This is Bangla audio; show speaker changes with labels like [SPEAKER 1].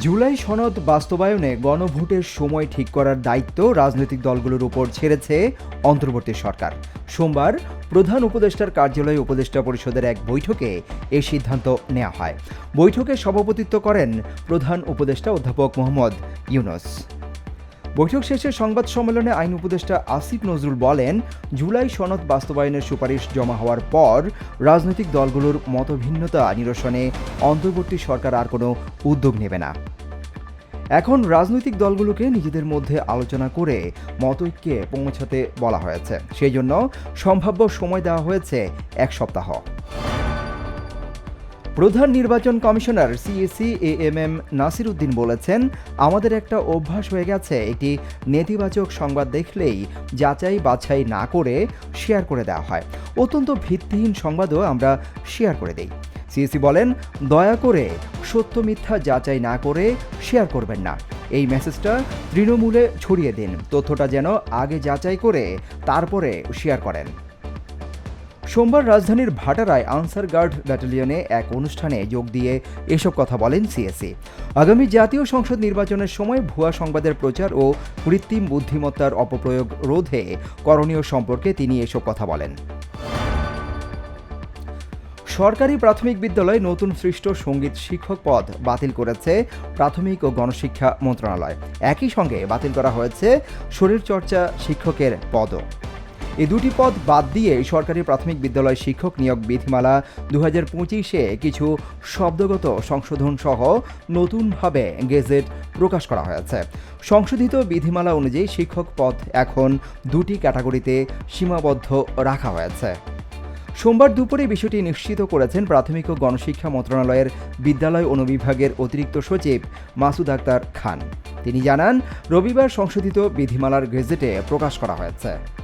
[SPEAKER 1] জুলাই সনদ বাস্তবায়নে গণভোটের সময় ঠিক করার দায়িত্ব রাজনৈতিক দলগুলোর উপর ছেড়েছে অন্তর্বর্তী সরকার। সোমবার প্রধান উপদেষ্টার কার্যালয়ে উপদেষ্টা পরিষদের এক বৈঠকে এ সিদ্ধান্ত নেওয়া হয়। বৈঠকে সভাপতিত্ব করেন প্রধান উপদেষ্টা অধ্যাপক মোহাম্মদ ইউনুস। বৈঠক শেষে সংবাদ সম্মেলনে আইন উপদেষ্টা আসিফ নজরুল বলেন, জুলাই সনদ বাস্তবায়নের সুপারিশ জমা হওয়ার পর রাজনৈতিক দলগুলোর মতভিন্নতা নিরসনে অন্তর্বর্তী সরকার আর কোনো উদ্যোগ নেবে না। এখন রাজনৈতিক দলগুলোকে নিজেদের মধ্যে আলোচনা করে মতৈক্যে পৌঁছাতে বলা হয়েছে। সেই জন্য সম্ভাব্য সময় দেওয়া হয়েছে এক সপ্তাহ। প্রধান নির্বাচন commissioner CAC A M M Nasir Uddin বলেছেন, আমাদের একটা অভ্যাস হয়ে গেছে, একটি নেতিবাচক সংবাদ দেখলেই যাচাই বাছাই না করে শেয়ার করে দেওয়া হয়। অত্যন্ত ভিত্তিহীন সংবাদও আমরা শেয়ার করে দেই। সিএসি বলেন, দয়া করে সত্য মিথ্যা যাচাই না করে শেয়ার করবেন না। এই মেসেজটা তৃণমূলে ছড়িয়ে দিন। তথ্যটা যেন আগে যাচাই করে তারপরে শেয়ার করেন। সোমবার রাজধানীর ভাটারায় আনসার গার্ড ব্যাটালিয়নে এক অনুষ্ঠানে যোগ দিয়ে এসব কথা বলেন সিএসি আগামী জাতীয় সংসদ নির্বাচনের সময় ভুয়া সংবাদের প্রচার ও কৃত্রিম বুদ্ধিমত্তার অপপ্রয়োগ রোধে করণীয় সম্পর্কে তিনি এসব কথা বলেন। সরকারি প্রাথমিক বিদ্যালয়ে নতুন সৃষ্ট সংগীত শিক্ষক পদ বাতিল করেছে প্রাথমিক ও গণশিক্ষা মন্ত্রণালয়। একই সঙ্গে বাতিল করা হয়েছে শরীরচর্চা শিক্ষকের পদও। এই দুটি পদ বাদ দিয়ে সরকারি প্রাথমিক বিদ্যালয় শিক্ষক নিয়োগ বিধিমালা দু হাজার পঁচিশে কিছু শব্দগত সংশোধন সহ নতুনভাবে গেজেট প্রকাশ করা হয়েছে। সংশোধিত বিধিমালা অনুযায়ী শিক্ষক পদ এখন দুটি ক্যাটাগরিতে সীমাবদ্ধ রাখা হয়েছে। সোমবার দুপুরে বিষয়টি নিশ্চিত করেছেন প্রাথমিক ও গণশিক্ষা মন্ত্রণালয়ের বিদ্যালয় অনুবিভাগের অতিরিক্ত সচিব মাসুদ আক্তার খান। তিনি জানান, রবিবার সংশোধিত বিধিমালার গেজেটে প্রকাশ করা হয়েছে।